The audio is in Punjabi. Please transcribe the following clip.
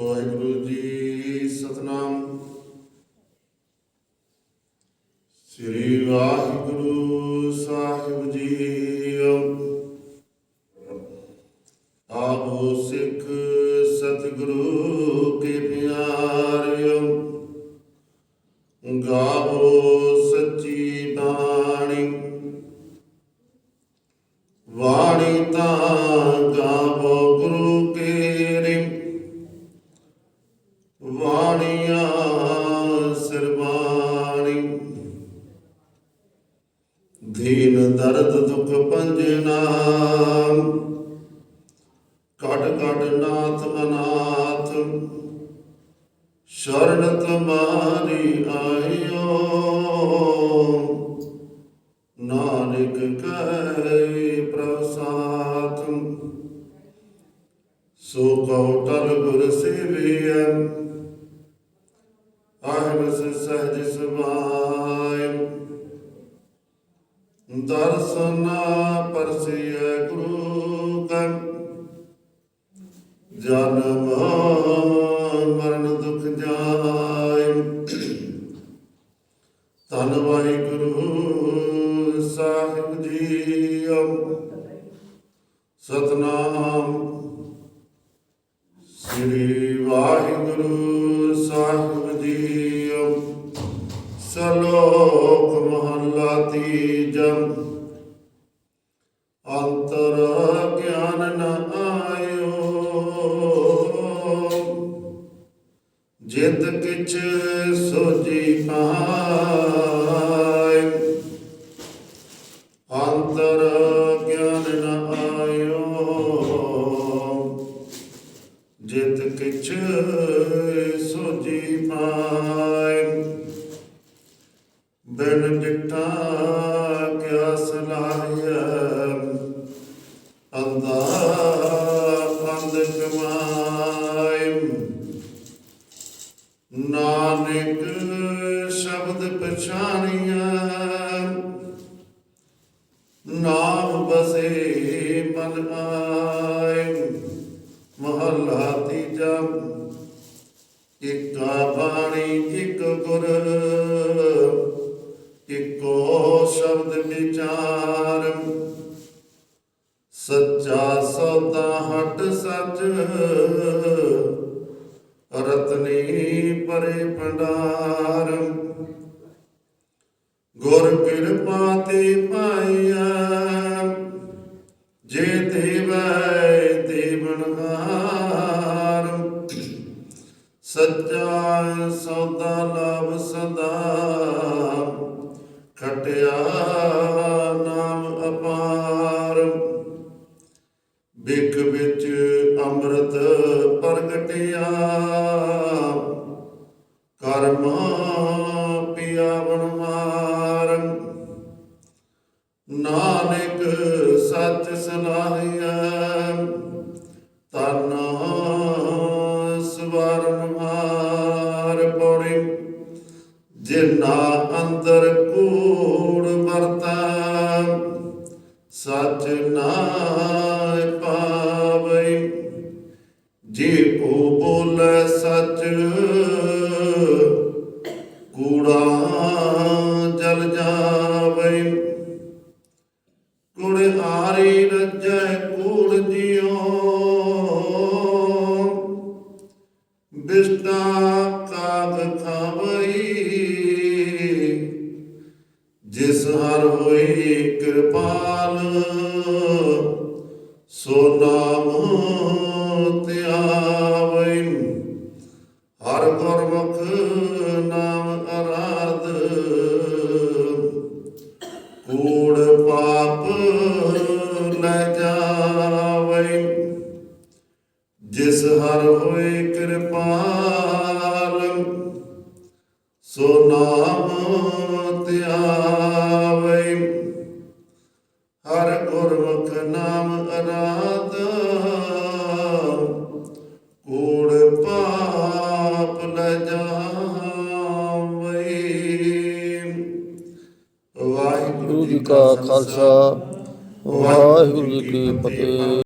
ਵਾਹਿਗੁਰੂ ਜੀ ਸਤਨਾਮ। ਸ੍ਰੀ ਵਾਹਿਗੁਰੂ ਸਾਹਿਬ ਜੀਓ ਆਬੋ ਸਿੱਖ ਸਤਿਗੁਰੂ ਕੇ ਪਿਆਰਿਓ, ਗਾਵੋ ਸੱਚੀ ਬਾਣੀ। ਵਾਣੀ ਤਾਂ ਦੀਨ ਦਰਦ ਦੁਖ ਪੰਜਨਾ ਕਟ ਕਟ ਨਾਥ ਅਨਾਥ ਸ਼ਰਨ ਤੁਮਾਰੀ ਆਇਓ। ਨਾਨਕ ਕੈ ਪ੍ਰਸਾਦ, ਸੋ ਕਉ ਟਲ ਗੁਰ ਸੇਵੀਐ। ਦਰਸ਼ਨ ਪਰਸਿਐ ਗੁਰੂ ਕੈ ਜਨਮ ਮਰਨ ਦੁਖ ਜਾਇ। ਧੰਨ ਵਾਹਿਗੁਰੂ ਸਾਹਿਬ ਜੀਓ। ਸਤਨਾਮ। ਸ੍ਰੀ ਵਾਹਿਗੁਰੂ ਸਾਹਿਬ ਜੀ ਸਲੋਕ ਮਹੱਲਾ ਤੀਜਾ। ਅੰਤਰ ਗਿਆਨ ਨ ਆਇਓ। ਜਿਤ ਕਿਛ ਸੋਜੀ ਪਾਇ ਅੰਤਰ ਗਿਆਨ ਨ ਆਇਓ। ਜਿਤ ਕਿਛ ਸੋਜੀ ਪਾਇ ਬਿਨ ਡਿਠਾ ਕਿਆ ਸਲਾਹਿਆ ਅੰਦਾ ਅੰਧ ਕਮਾਇ ਨਾਨਕ ਸ਼ਬਦ ਪਛਾਣੀਆ ਨਾਮ ਬਸੇ ਮਨ ਆਏ। ਮਹੱਲਾ ਤੀਜਾ ਸ਼ਬਦ ਵਿਚਾਰ। ਸੱਚਾ ਸੌਦਾ ਹਟ ਸੱਚ, ਰਤਨੀ ਪਰੇ ਭੰਡਾਰ। ਗੁਰ ਕਿਰਪਾ ਤੇ ਪਾਇਆ ਜੇ ਦੇਵੈ ਦੇਵਨਹਾਰ ਸੱਚਾ ਸੌਦਾ ਲਾਭ ਸਦਾ, ਖਟਿਆ ਪ੍ਰਗਟਿਆ ਕਰਮ ਪਿਆ ਬਣਵਾਰ ਨਾਨਕ ਸੱਚ ਸਲਾਹਿਆ। ਤਨ ਸਵਰਨ ਮਾਰ ਪੌੜੀ ਜਿਨਾ ਅੰਦਰ ਕੂੜ ਵਰਤਾ, ਸਚ ਨਾਇ ਪਾਵੈ ਜੇ ਕੋ ਬੋਲੇ ਸਚ, ਕੂੜਾ ਜਲ ਜਾਵੇ। ਕੁੜ ਆਰੀ ਰੱਜੈ ਕੂੜ ਜਿਉ ਬਿਸਤਾ ਕਾਗ ਖਾਵਈ। ਜਿਸ ਹਰ ਹੋਈ ਕਿਰਪਾਲ, ਸੋ ਨਾਮ ਧਿਆਵੈ ਜਿਸ ਹਰ ਹੋਏ ਕਿਰਪਾਲ, ਸੋ ਨਾਮ ਧਿਆਵੈ ਹਰ ਗੁਰਮੁਖ ਨਾਮ ਅਰਾਧ ਕੂੜ ਪਾਪ ਲੈ ਜਾਵੈ। ਵਾਹਿਗੁਰੂ ਜੀ ਕਾ ਖਾਲਸਾ, ਵਾਹਿਗੁਰੂ ਜੀ ਕੀ ਫਤਿਹ।